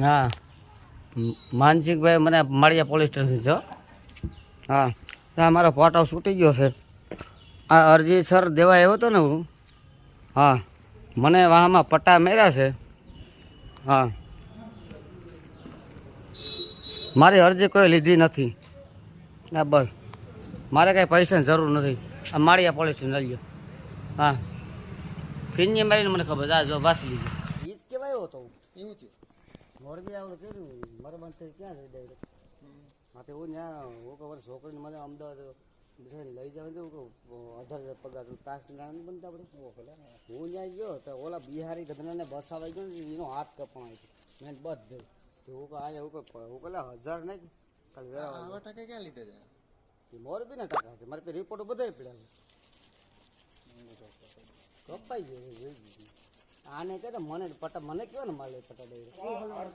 હા. માનસિંગભાઈ મને માળિયા police station છો, હા. ત્યાં મારો ફોટો છૂટી ગયો છે. આ અરજી સર દેવા આવ્યો હતો ને હું? હા. મને વાહમાં પટ્ટા મેળ્યા છે. હા. મારી અરજી કોઈ લીધી નથી. હા, બસ. મારે કાંઈ પૈસાની જરૂર નથી. આ માળિયા પોલીસ સ્ટેશન લઈ હા. કિન્ની મારીને મને ખબર. આ જો વાસી લીધી. ઈ જ કેવાયો હતો એવું થયું. મોરબી આવું કર્યું. મારે મન ક્યાં જઈ દે હા તો હું ત્યાં હું કહું છોકરીને મને અમદાવાદ બિસાઈને લઈ જવા તો અઢાર હજાર પગાર તાસ નાનું બનતા આપણે? હું ત્યાં ગયો તો ઓલા બિહારી ગધનાને બસ આવી ગયો ને એનો હાથ કપાણો છે મેં બધું તો હું આજે હું કહું હું કહું હજાર નહીં. ખાલી વેરા ટકા ક્યાં લીધા છે? મોરબીના ટકા છે. મારે રિપોર્ટ બધા પડ્યા કપાઈ ગયો. આને કે મને પટા મને કયો ને માલે પટા દઈ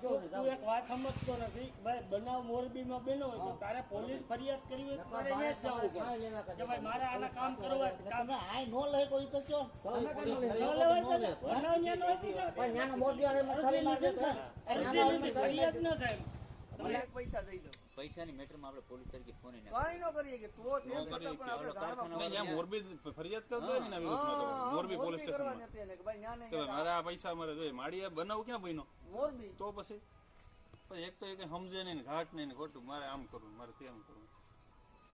તું એક વાત સમજતો નથી ભાઈ બનાવ મોરબીમાં બન્યો હોય તો તારે પોલીસ ફરિયાદ કરવી હોય તો તારે અહીંયા જ જવું પડે. કે ભાઈ મારે આના કામ કરવા હોય, કામ ન કોઈ તો બનાવ ન્યા નો હતી ને. અરજી લીધી, ફરિયાદ ન થાય પૈસાની મેટરમાં આપણે પોલીસ તરીકે ફોન એને ન કરીએ કે તો તેમ છતાં પણ આપણે જાણવા નહીં, મોરબી ફરિયાદ કરતો હોય ને વિરુદ્ધમાં તો. મોરબી પોલીસ મોરબી કે ભાઈ ન્યા નહીં મારે આ પૈસા મારે જોઈએ. મારી આ બનાવ ક્યાં બન્યો? મોરબી? તો પછી? એક તો એ કઈ સમજે નહીં ઘાટ નહીં ખોટું. મારે આમ કરવું મારે તેમ કરવું.